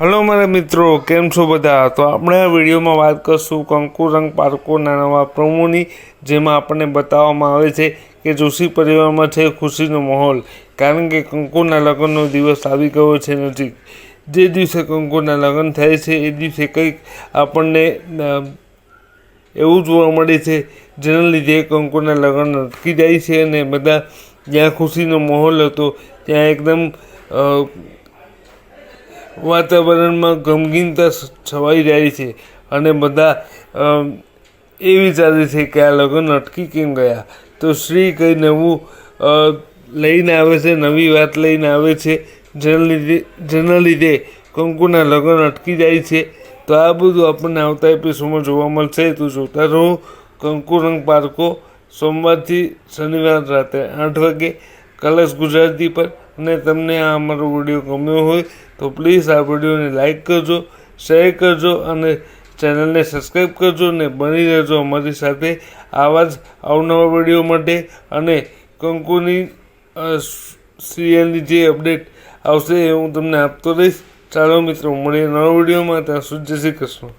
Hello મારા મિત્રો, કેમ છો બધા? તો આપણે આ વિડીયોમાં વાત કરશું કંકુ રંગ પાર્કોના નવા પ્રમોની, જેમાં આપણને બતાવવામાં આવે છે કે જોશી પરિવારમાં છે ખુશીનો માહોલ, કારણ કે કંકુના લગ્નનો દિવસ આવી ગયો છે નજીક. જે દિવસે કંકુના લગ્ન થાય છે, એ દિવસે કંઈક આપણને એવું જોવા મળે છે, જેના લીધે કંકુના લગ્ન અટકી જાય છે અને બધા, જ્યાં ખુશીનો માહોલ હતો, ત્યાં એકદમ વાતાવરણમાં ગમગીનતા છવાઈ જાય છે અને બધા એ વિચારે છે કે આ લગ્ન અટકી કેમ ગયા? તો શ્રી કંઈ નવું લઈને આવે છે, નવી વાત લઈને આવે છે, જેના લીધે જેના લીધે કંકુના લગ્ન અટકી જાય છે. તો આ બધું આપણને આવતા એપિસોડમાં જોવા મળશે. તો જોતા રહો કંકુ રંગ પાર્કો. સોમવારથી શનિવાર રાત્રે આઠ વાગે. કલર્સ ગુજરાતી પર અને તમને આ અમારો વીડિયો ગમ્યો હોય તો પ્લીઝ આ વિડીયોને લાઇક કરજો, શેર કરજો અને ચેનલને સબસ્ક્રાઈબ કરજો અને બની રહેજો અમારી સાથે આવા જ અવનવા વીડિયો માટે અને કંકુની સિરિયલની જે અપડેટ આવશે એ હું તમને આપતો રહીશ. ચાલો મિત્રો, મળીએ નવા વિડીયોમાં. ત્યાં સુધી જય શ્રી કૃષ્ણ.